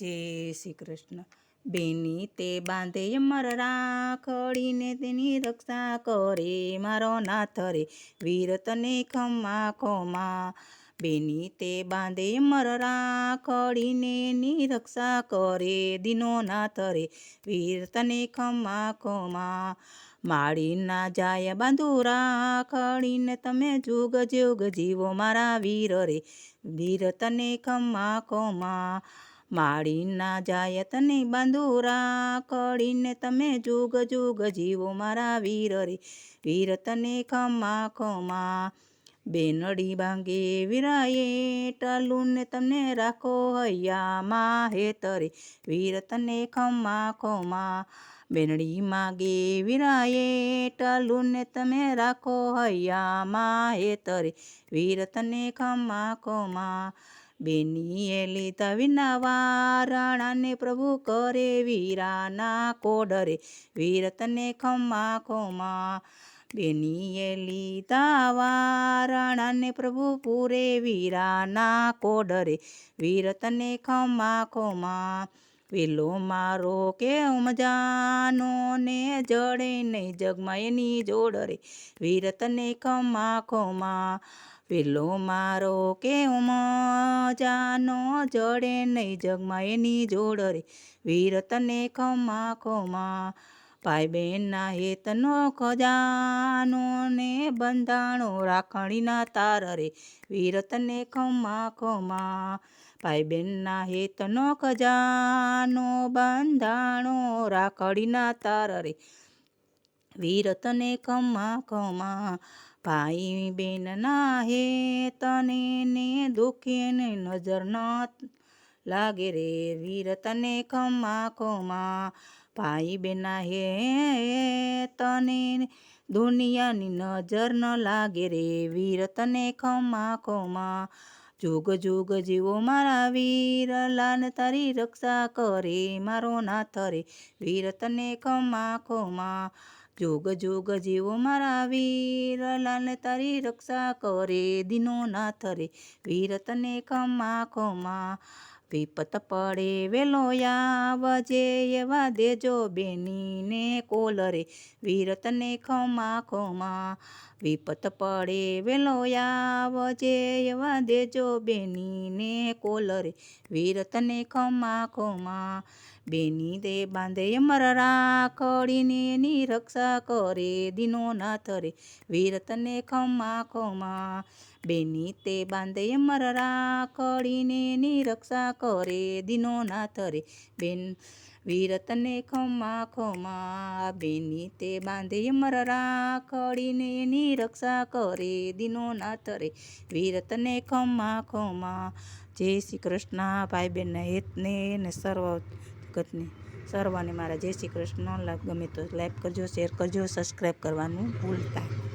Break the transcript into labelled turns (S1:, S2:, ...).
S1: જય શ્રી કૃષ્ણ. બેની તે બાંધે અમર રાખડીને તેની રક્ષા કરે. મારો નાથ રે, વીર તને ખમા ખમા બેની તે બાંધે અમર રાખડીને ની રક્ષા કરે. દીનો નાથ રે, વીર તને ખમા ખમા માળી ના જાય બાંધુરા રાખડીને તમે જુગ જુગ જીવો. મારા વીર રે, વીર તને ખમા ખોમા માળી ના જાય તને બાંધુ રાખડીને તમે જુગ જુગ જીવો મારા વીર રે. વીર તને ખમા ખમા બેનડી બાંગે વીરાએ ટાલુને તમને રાખો હૈયામાં હેતરે વીર તને ખમા ખમા બેનડી માગે વીરાએ ટાલુને તમે રાખો હૈયામાં હેતરે વીર તને ખમા ખોમા બેનીએ લીધા વિના વારણાને પ્રભુ કરે વીરાના કોડરે વીર તને ખમા. ખોમા બેનીએ લીધા વારણાને પ્રભુ પૂરે વીરાના કોડરે વીર તને ખમા. ખોમા પેલો મારો કે મજાનો ને જડે નહીં જગમાં એની જોડ રે વીર તને ખમા ખોમા. પેલો મારો કે મજાનો જડે નહીં જગમાં એની જોડ રે. વીર તને ખમા ખમા ભાઈ બહેનના હેતનો ખજાનો ને બંધાણો રાખણીના તાર રે. વીર તને ખમા ખમા ભાઈ બહેનના હેતનો ખજાનો, બંધાણો રાખડીના તાર રે. વીર તને ખમા ખમ્મા ભાઈ હેતને ને દુખે ને નજર ન લાગે રે, વીર તને ખમા ખમા. ભાઈ બેના હે તને દુનિયાની નજર ન લાગે રે, વીર તને ખમા ખમા. જોગ જોગ જીવો મારા વીર લાલ તારી રક્ષા કરે, મારો નાથ રે, વીર તને ખમા ખોમા. જુગ જોગ જીવો મારા વીર, લાલ તારી રક્ષા કરે દીનો નાથ રે વીર તને ખમા ખોમા વિપત પડે, વેલો આવજે એવા દેજો બેનીને કોલરે વીર તને ખમા ખોમા વિપત પડે, વેલો આવજે એવા દેજો બેનીને કોલરે વીર તને ખમા ખોમા બેની દે બાંધે અમર રાખડીને એની રક્ષા કરે, દિનો નાથ રે, વીરતને ખમા ખમા બેની તે બાંધે અમર રાખડીને એની રક્ષા કરે, દીનો નાથ રે. બેન વીર ખમા ખમા બેની તે બાંધે અમર રાખડીને એની રક્ષા કરે, દીનો નાથ રે. વીર ખમા ખમા, જય શ્રી કૃષ્ણ. ભાઈ બહેનના હેતને ને સર્વ જગતને, સર્વને મારા જય શ્રી કૃષ્ણ. ગમે તો લાઈક કરજો, શેર કરજો, સબસ્ક્રાઈબ કરવાનું ભૂલતા